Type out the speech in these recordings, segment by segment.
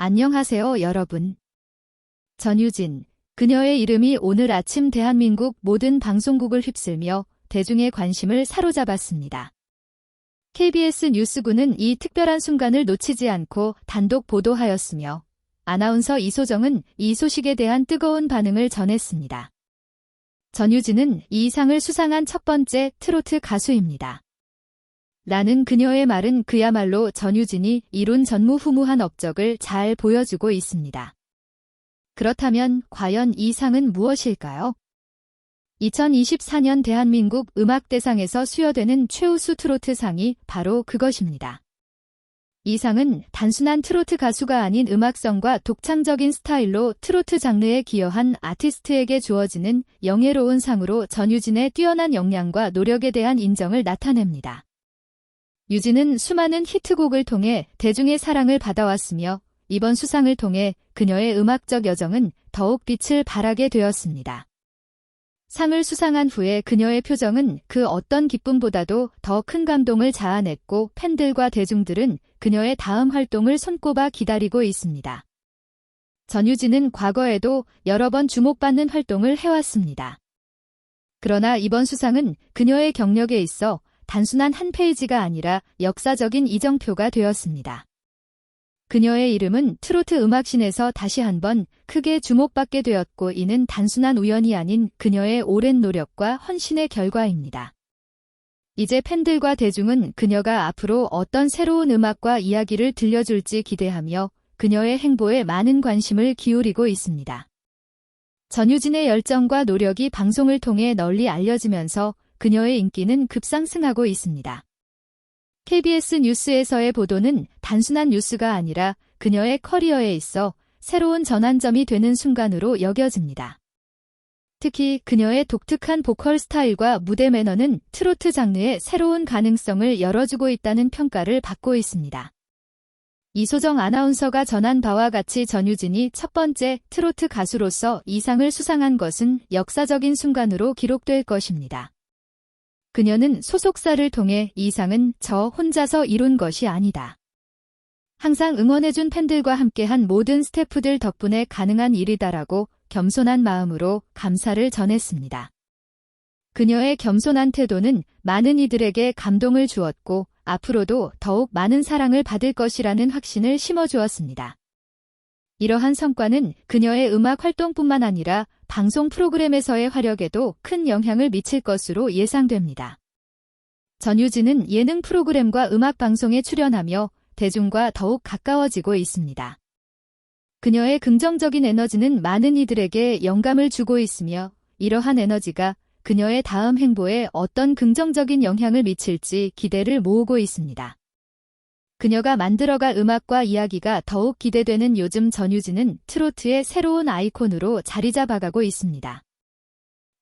안녕하세요, 여러분. 전유진. 그녀의 이름이 오늘 아침 대한민국 모든 방송국을 휩쓸며 대중의 관심을 사로잡았습니다. KBS 뉴스군은 이 특별한 순간을 놓치지 않고 단독 보도하였으며 아나운서 이소정은 이 소식에 대한 뜨거운 반응을 전했습니다. 전유진은 이 상을 수상한 첫 번째 트로트 가수입니다. 라는 그녀의 말은 그야말로 전유진이 이룬 전무후무한 업적을 잘 보여주고 있습니다. 그렇다면 과연 이 상은 무엇일까요? 2024년 대한민국 음악대상에서 수여되는 최우수 트로트 상이 바로 그것입니다. 이 상은 단순한 트로트 가수가 아닌 음악성과 독창적인 스타일로 트로트 장르에 기여한 아티스트에게 주어지는 영예로운 상으로 전유진의 뛰어난 역량과 노력에 대한 인정을 나타냅니다. 유진은 수많은 히트곡을 통해 대중의 사랑을 받아왔으며 이번 수상을 통해 그녀의 음악적 여정은 더욱 빛을 발하게 되었습니다. 상을 수상한 후에 그녀의 표정은 그 어떤 기쁨보다도 더 큰 감동을 자아냈고 팬들과 대중들은 그녀의 다음 활동을 손꼽아 기다리고 있습니다. 전유진은 과거에도 여러 번 주목받는 활동을 해왔습니다. 그러나 이번 수상은 그녀의 경력에 있어 단순한 한 페이지가 아니라 역사적인 이정표가 되었습니다. 그녀의 이름은 트로트 음악신에서 다시 한번 크게 주목받게 되었고 이는 단순한 우연이 아닌 그녀의 오랜 노력과 헌신의 결과입니다. 이제 팬들과 대중은 그녀가 앞으로 어떤 새로운 음악과 이야기를 들려줄지 기대하며 그녀의 행보에 많은 관심을 기울이고 있습니다. 전유진의 열정과 노력이 방송을 통해 널리 알려지면서 그녀의 인기는 급상승하고 있습니다. KBS 뉴스에서의 보도는 단순한 뉴스가 아니라 그녀의 커리어에 있어 새로운 전환점이 되는 순간으로 여겨집니다. 특히 그녀의 독특한 보컬 스타일과 무대 매너는 트로트 장르의 새로운 가능성을 열어주고 있다는 평가를 받고 있습니다. 이소정 아나운서가 전한 바와 같이 전유진이 첫 번째 트로트 가수로서 이상을 수상한 것은 역사적인 순간으로 기록될 것입니다. 그녀는 소속사를 통해 이 상은 저 혼자서 이룬 것이 아니다. 항상 응원해준 팬들과 함께한 모든 스태프들 덕분에 가능한 일이다라고 겸손한 마음으로 감사를 전했습니다. 그녀의 겸손한 태도는 많은 이들에게 감동을 주었고 앞으로도 더욱 많은 사랑을 받을 것이라는 확신을 심어주었습니다. 이러한 성과는 그녀의 음악 활동뿐만 아니라 방송 프로그램에서의 활약에도 큰 영향을 미칠 것으로 예상됩니다. 전유진은 예능 프로그램과 음악 방송에 출연하며 대중과 더욱 가까워지고 있습니다. 그녀의 긍정적인 에너지는 많은 이들에게 영감을 주고 있으며 이러한 에너지가 그녀의 다음 행보에 어떤 긍정적인 영향을 미칠지 기대를 모으고 있습니다. 그녀가 만들어갈 음악과 이야기가 더욱 기대되는 요즘 전유진은 트로트의 새로운 아이콘으로 자리 잡아가고 있습니다.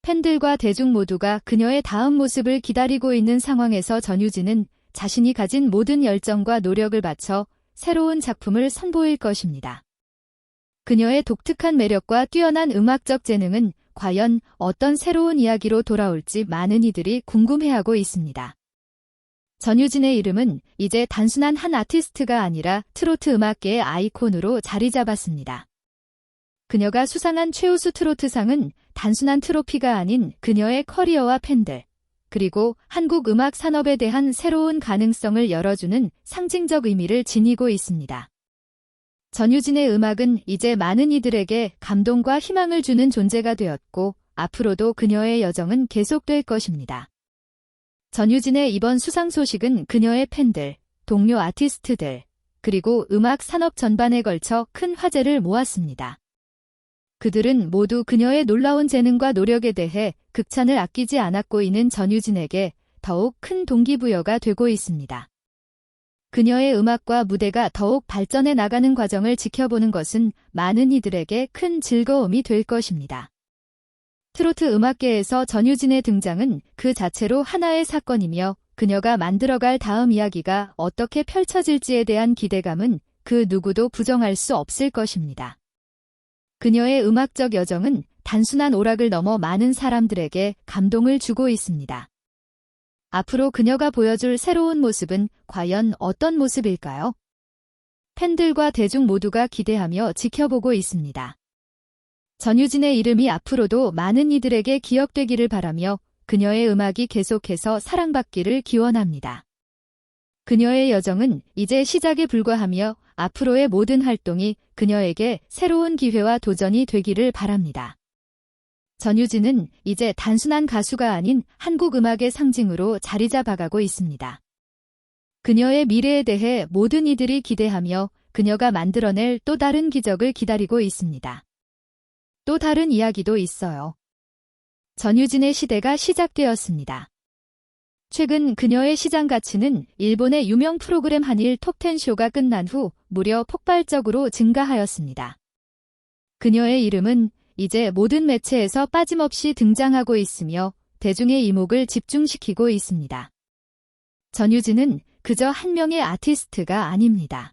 팬들과 대중 모두가 그녀의 다음 모습을 기다리고 있는 상황에서 전유진은 자신이 가진 모든 열정과 노력을 바쳐 새로운 작품을 선보일 것입니다. 그녀의 독특한 매력과 뛰어난 음악적 재능은 과연 어떤 새로운 이야기로 돌아올지 많은 이들이 궁금해하고 있습니다. 전유진의 이름은 이제 단순한 한 아티스트가 아니라 트로트 음악계의 아이콘으로 자리 잡았습니다. 그녀가 수상한 최우수 트로트상은 단순한 트로피가 아닌 그녀의 커리어와 팬들, 그리고 한국 음악 산업에 대한 새로운 가능성을 열어주는 상징적 의미를 지니고 있습니다. 전유진의 음악은 이제 많은 이들에게 감동과 희망을 주는 존재가 되었고 앞으로도 그녀의 여정은 계속될 것입니다. 전유진의 이번 수상 소식은 그녀의 팬들, 동료 아티스트들, 그리고 음악 산업 전반에 걸쳐 큰 화제를 모았습니다. 그들은 모두 그녀의 놀라운 재능과 노력에 대해 극찬을 아끼지 않았고 이는 전유진에게 더욱 큰 동기부여가 되고 있습니다. 그녀의 음악과 무대가 더욱 발전해 나가는 과정을 지켜보는 것은 많은 이들에게 큰 즐거움이 될 것입니다. 트로트 음악계에서 전유진의 등장은 그 자체로 하나의 사건이며 그녀가 만들어갈 다음 이야기가 어떻게 펼쳐질지에 대한 기대감은 그 누구도 부정할 수 없을 것입니다. 그녀의 음악적 여정은 단순한 오락을 넘어 많은 사람들에게 감동을 주고 있습니다. 앞으로 그녀가 보여줄 새로운 모습은 과연 어떤 모습일까요? 팬들과 대중 모두가 기대하며 지켜보고 있습니다. 전유진의 이름이 앞으로도 많은 이들에게 기억되기를 바라며 그녀의 음악이 계속해서 사랑받기를 기원합니다. 그녀의 여정은 이제 시작에 불과하며 앞으로의 모든 활동이 그녀에게 새로운 기회와 도전이 되기를 바랍니다. 전유진은 이제 단순한 가수가 아닌 한국 음악의 상징으로 자리 잡아가고 있습니다. 그녀의 미래에 대해 모든 이들이 기대하며 그녀가 만들어낼 또 다른 기적을 기다리고 있습니다. 또 다른 이야기도 있어요. 전유진의 시대가 시작되었습니다. 최근 그녀의 시장 가치는 일본의 유명 프로그램 한일 톱10 쇼가 끝난 후 무려 폭발적으로 증가하였습니다. 그녀의 이름은 이제 모든 매체에서 빠짐없이 등장하고 있으며 대중의 이목을 집중시키고 있습니다. 전유진은 그저 한 명의 아티스트가 아닙니다.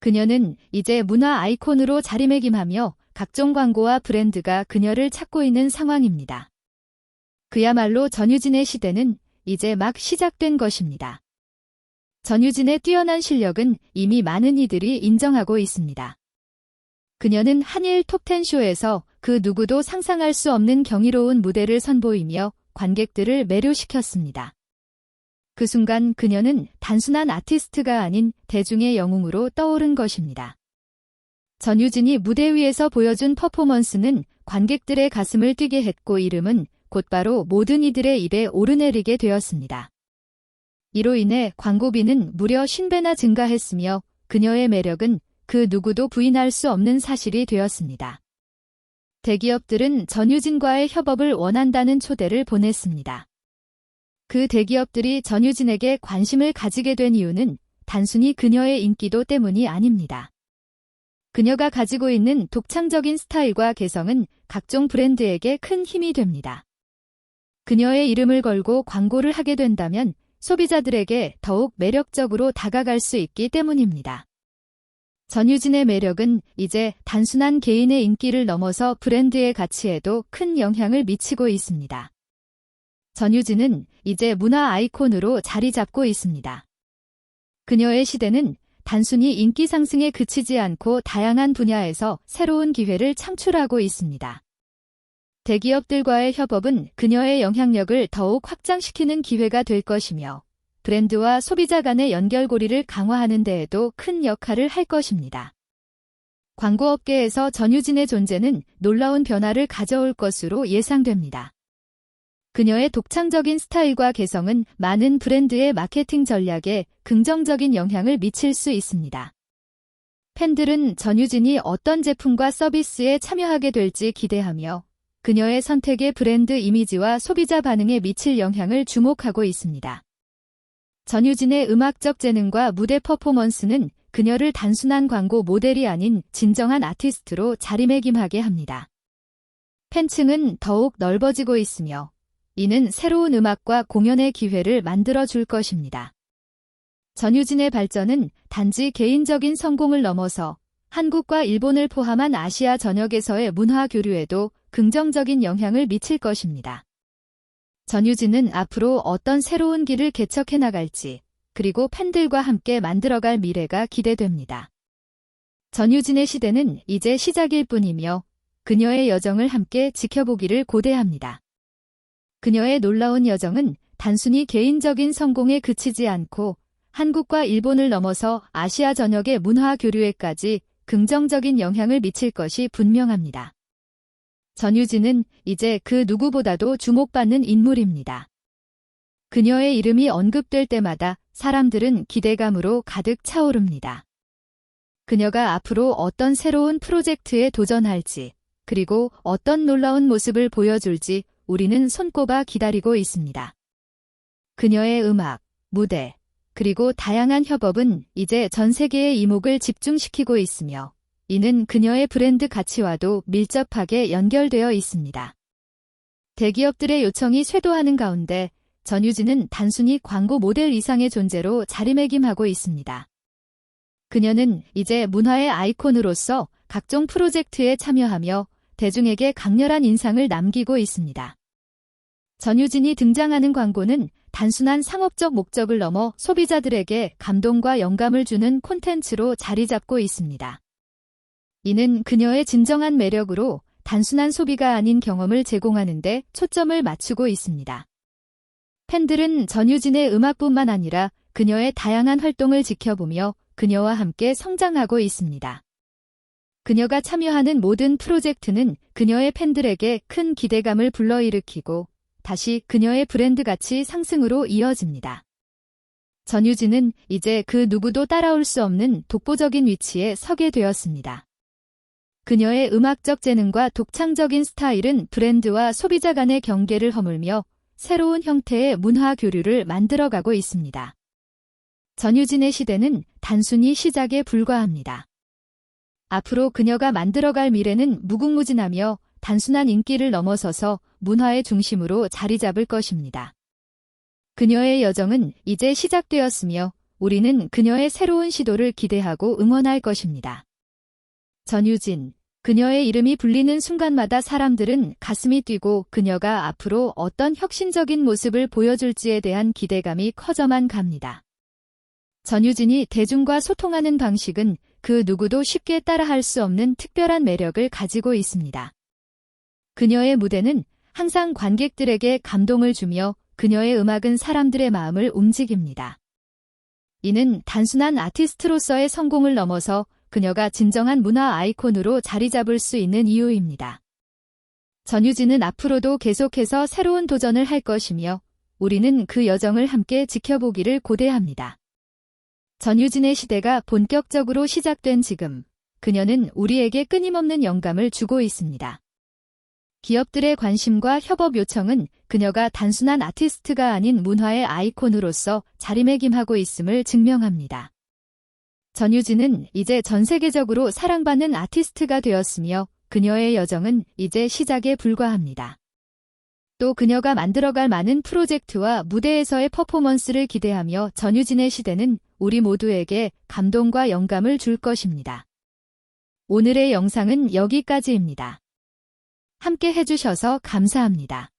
그녀는 이제 문화 아이콘으로 자리매김하며 각종 광고와 브랜드가 그녀를 찾고 있는 상황입니다. 그야말로 전유진의 시대는 이제 막 시작된 것입니다. 전유진의 뛰어난 실력은 이미 많은 이들이 인정하고 있습니다. 그녀는 한일 톱10 쇼에서 그 누구도 상상할 수 없는 경이로운 무대를 선보이며 관객들을 매료시켰습니다. 그 순간 그녀는 단순한 아티스트가 아닌 대중의 영웅으로 떠오른 것입니다. 전유진이 무대 위에서 보여준 퍼포먼스는 관객들의 가슴을 뛰게 했고 이름은 곧바로 모든 이들의 입에 오르내리게 되었습니다. 이로 인해 광고비는 무려 50배나 증가했으며 그녀의 매력은 그 누구도 부인할 수 없는 사실이 되었습니다. 대기업들은 전유진과의 협업을 원한다는 초대를 보냈습니다. 그 대기업들이 전유진에게 관심을 가지게 된 이유는 단순히 그녀의 인기도 때문이 아닙니다. 그녀가 가지고 있는 독창적인 스타일과 개성은 각종 브랜드에게 큰 힘이 됩니다. 그녀의 이름을 걸고 광고를 하게 된다면 소비자들에게 더욱 매력적으로 다가갈 수 있기 때문입니다. 전유진의 매력은 이제 단순한 개인의 인기를 넘어서 브랜드의 가치에도 큰 영향을 미치고 있습니다. 전유진은 이제 문화 아이콘으로 자리 잡고 있습니다. 그녀의 시대는 단순히 인기 상승에 그치지 않고 다양한 분야에서 새로운 기회를 창출하고 있습니다. 대기업들과의 협업은 그녀의 영향력을 더욱 확장시키는 기회가 될 것이며 브랜드와 소비자 간의 연결고리를 강화하는 데에도 큰 역할을 할 것입니다. 광고업계에서 전유진의 존재는 놀라운 변화를 가져올 것으로 예상됩니다. 그녀의 독창적인 스타일과 개성은 많은 브랜드의 마케팅 전략에 긍정적인 영향을 미칠 수 있습니다. 팬들은 전유진이 어떤 제품과 서비스에 참여하게 될지 기대하며 그녀의 선택의 브랜드 이미지와 소비자 반응에 미칠 영향을 주목하고 있습니다. 전유진의 음악적 재능과 무대 퍼포먼스는 그녀를 단순한 광고 모델이 아닌 진정한 아티스트로 자리매김하게 합니다. 팬층은 더욱 넓어지고 있으며 이는 새로운 음악과 공연의 기회를 만들어 줄 것입니다. 전유진의 발전은 단지 개인적인 성공을 넘어서 한국과 일본을 포함한 아시아 전역에서의 문화 교류에도 긍정적인 영향을 미칠 것입니다. 전유진은 앞으로 어떤 새로운 길을 개척해 나갈지, 그리고 팬들과 함께 만들어갈 미래가 기대됩니다. 전유진의 시대는 이제 시작일 뿐이며 그녀의 여정을 함께 지켜보기를 고대합니다. 그녀의 놀라운 여정은 단순히 개인적인 성공에 그치지 않고 한국과 일본을 넘어서 아시아 전역의 문화 교류에까지 긍정적인 영향을 미칠 것이 분명합니다. 전유진은 이제 그 누구보다도 주목받는 인물입니다. 그녀의 이름이 언급될 때마다 사람들은 기대감으로 가득 차오릅니다. 그녀가 앞으로 어떤 새로운 프로젝트에 도전할지, 그리고 어떤 놀라운 모습을 보여줄지 우리는 손꼽아 기다리고 있습니다. 그녀의 음악, 무대, 그리고 다양한 협업은 이제 전 세계의 이목을 집중시키고 있으며 이는 그녀의 브랜드 가치와도 밀접하게 연결되어 있습니다. 대기업들의 요청이 쇄도하는 가운데 전유진은 단순히 광고 모델 이상의 존재로 자리매김하고 있습니다. 그녀는 이제 문화의 아이콘으로서 각종 프로젝트에 참여하며 대중에게 강렬한 인상을 남기고 있습니다. 전유진이 등장하는 광고는 단순한 상업적 목적을 넘어 소비자들에게 감동과 영감을 주는 콘텐츠로 자리 잡고 있습니다. 이는 그녀의 진정한 매력으로 단순한 소비가 아닌 경험을 제공하는데 초점을 맞추고 있습니다. 팬들은 전유진의 음악뿐만 아니라 그녀의 다양한 활동을 지켜보며 그녀와 함께 성장하고 있습니다. 그녀가 참여하는 모든 프로젝트는 그녀의 팬들에게 큰 기대감을 불러일으키고 다시 그녀의 브랜드 가치 상승으로 이어집니다. 전유진은 이제 그 누구도 따라올 수 없는 독보적인 위치에 서게 되었습니다. 그녀의 음악적 재능과 독창적인 스타일은 브랜드와 소비자 간의 경계를 허물며 새로운 형태의 문화 교류를 만들어가고 있습니다. 전유진의 시대는 단순히 시작에 불과합니다. 앞으로 그녀가 만들어갈 미래는 무궁무진하며 단순한 인기를 넘어서서 문화의 중심으로 자리 잡을 것입니다. 그녀의 여정은 이제 시작되었으며 우리는 그녀의 새로운 시도를 기대하고 응원할 것입니다. 전유진, 그녀의 이름이 불리는 순간마다 사람들은 가슴이 뛰고 그녀가 앞으로 어떤 혁신적인 모습을 보여줄지에 대한 기대감이 커져만 갑니다. 전유진이 대중과 소통하는 방식은 그 누구도 쉽게 따라할 수 없는 특별한 매력을 가지고 있습니다. 그녀의 무대는 항상 관객들에게 감동을 주며 그녀의 음악은 사람들의 마음을 움직입니다. 이는 단순한 아티스트로서의 성공을 넘어서 그녀가 진정한 문화 아이콘으로 자리 잡을 수 있는 이유입니다. 전유진은 앞으로도 계속해서 새로운 도전을 할 것이며 우리는 그 여정을 함께 지켜보기를 고대합니다. 전유진의 시대가 본격적으로 시작된 지금, 그녀는 우리에게 끊임없는 영감을 주고 있습니다. 기업들의 관심과 협업 요청은 그녀가 단순한 아티스트가 아닌 문화의 아이콘으로서 자리매김하고 있음을 증명합니다. 전유진은 이제 전 세계적으로 사랑받는 아티스트가 되었으며 그녀의 여정은 이제 시작에 불과합니다. 또 그녀가 만들어갈 많은 프로젝트와 무대에서의 퍼포먼스를 기대하며 전유진의 시대는 우리 모두에게 감동과 영감을 줄 것입니다. 오늘의 영상은 여기까지입니다. 함께 해주셔서 감사합니다.